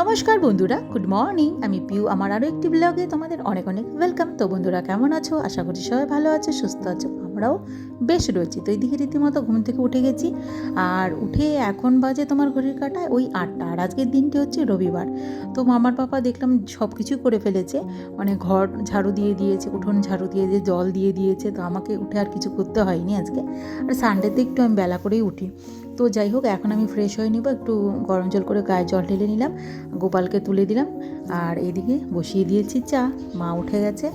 নমস্কার বন্ধুরা good morning আমি পিউ, আমার আরও একটি ব্লগে তোমাদের অনেক অনেক ওয়েলকাম তো বন্ধুরা, কেমন আছো? আশা করি সবাই ভালো আছো, সুস্থ আছো, আমরাও বেশ রয়েছি। তো এইদিকে রীতিমতো ঘুম থেকে উঠে গেছি। আর উঠে এখন বাজে তোমার ঘড়ির কাটায় ওই আটটা। আর আজকের দিনটি হচ্ছে রবিবার। তো মামার পাপা দেখলাম সব কিছু করে ফেলেছে। মানে ঘর ঝাড়ু দিয়ে দিয়েছে, উঠোন ঝাড়ু দিয়ে দিয়ে, জল দিয়ে দিয়েছে। তো আমাকে উঠে আর কিছু করতে হয়নি আজকে। আর সানডেতে একটু আমি বেলা করেই উঠি। তো যাই হোক এখন আমি ফ্রেশ হয়ে নিব। একটু গরম জল করে গায়ে জল ঢেলে নিলাম গোপালকে তুলে দিলাম। আর এদিকে বসিয়ে দিয়েছি চা মা উঠে গেছে।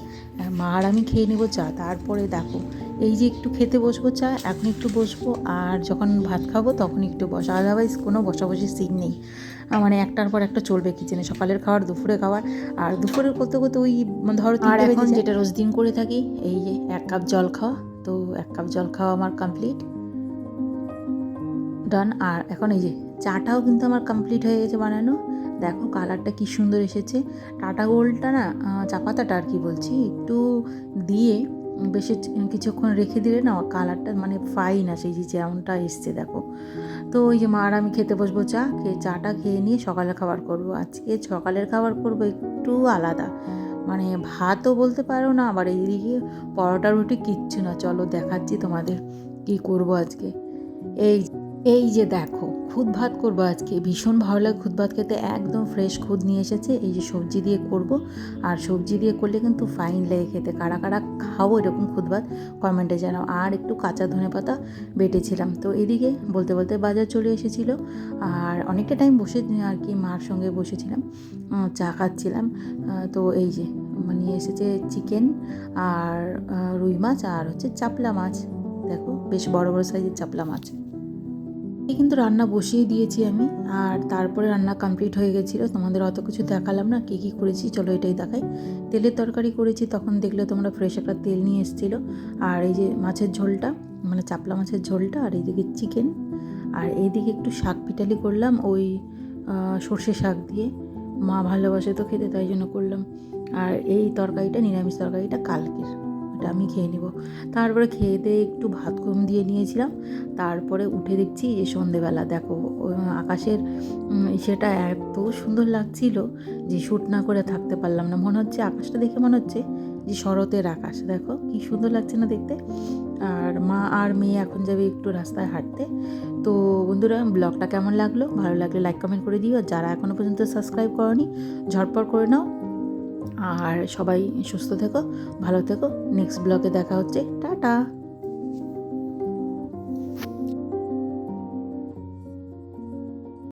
মা আর আমি খেয়ে নেব চা। তারপরে দেখো এই যে একটু খেতে বসবো চা এখন একটু বসবো আর যখন ভাত খাব তখন একটু বসা। আদারওয়াইজ কোনো বসাবসি সিন নেই। মানে একটার পর একটা চলবে কিচেনে সকালের খাওয়ার দুপুরে খাওয়ার। আর দুপুরের করতে করতে ওই ধরো আর এখন যেটা রোজ দিন করে থাকি এই যে এক কাপ জল খাওয়া। তো এক কাপ জল খাওয়া আমার কমপ্লিট ডান আর এখন এই যে চাটাও কিন্তু আমার কমপ্লিট হয়ে গেছে বানানো। দেখো কালারটা কি সুন্দর এসেছে। টাটা গোল্ডটা না চা পাতাটা আর কি বলছি, একটু দিয়ে বেশি কিছুক্ষণ রেখে দিলে না কালারটা মানে ফাইন আসে, এই যে যেমনটা এসছে দেখো। তো ওই যে মা আর আমি খেতে বসবো চা, খেয়ে চাটা খেয়ে নিয়ে সকালের খাবার করব। আজকে সকালের খাবার করব একটু আলাদা। মানে ভাতও বলতে পারো না, আবার এইদিকে পরোটা রুটি কিচ্ছু না। চলো দেখাচ্ছি তোমাদের কি করব আজকে। এই এই যে দেখো, খুদ ভাত করব আজকে। ভীষণ ভালো লাগে খুদ ভাত খেতে। একদম ফ্রেশ খুদ নিয়ে এসেছে। এই যে সবজি দিয়ে করব। আর সবজি দিয়ে করলে কিন্তু ফাইন লাগে খেতে। কারা কারা খাব এরকম খুদ ভাত কমেন্টে জানাও। আর একটু কাঁচা ধনে পাতা বেটেছিলাম। তো এদিকে বলতে বলতে বাজার চলে এসেছিল। আর অনেকটা টাইম বসে আর কি মার সঙ্গে বসেছিলাম। চা খাচ্ছিলাম। তো এই যে মানে এসেছে চিকেন আর রুই মাছ আর হচ্ছে চাপলা মাছ। দেখো, বেশ বড় বড় সাইজের চাপলা মাছ। কিন্তু রান্না বসিয়ে দিয়েছি আমি, আর তারপরে রান্না কমপ্লিট হয়ে গেছিল। তোমাদের অত কিছু দেখালাম না, কী কী করেছি চলো এটাই দেখাই। তেলের তরকারি করেছি, তখন দেখলে তোমরা ফ্রেশ একটা তেল নিয়ে এসেছিল। আর এই যে মাছের ঝোলটা মানে চাপলা মাছের ঝোলটা, আর এইদিকে চিকেন আর এইদিকে একটু শাক পিটালি করলাম, ওই সর্ষে শাক দিয়ে। মা ভালোবাসে তো খেতে, তাই জন্য করলাম। আর এই তরকারিটা, নিরামিষ তরকারিটা কালকের। ওটা আমি খেয়ে নেব। তারপরে খেয়ে দিয়ে একটু ভাত কম দিয়ে নিয়েছিলাম। তারপরে উঠে দেখছি যে সন্ধেবেলা, দেখো আকাশের সেটা এত সুন্দর লাগছিল যে শ্যুট না করে থাকতে পারলাম না। মনে হচ্ছে আকাশটা দেখে মনে হচ্ছে যে শরতের আকাশ। দেখো, কি সুন্দর লাগছে না দেখতে। আর মা আর মেয়ে এখন যাবে একটু রাস্তায় হাঁটতে। তো বন্ধুরা, ব্লগটা কেমন লাগল? ভালো লাগলে লাইক কমেন্ট করে দিও। যারা এখনও পর্যন্ত সাবস্ক্রাইব করনি, ঝটপট করে নাও। আর সবাই সুস্থ থেকো ভালো থেকো। নেক্সট ব্লগে দেখা হচ্ছে। টাটা!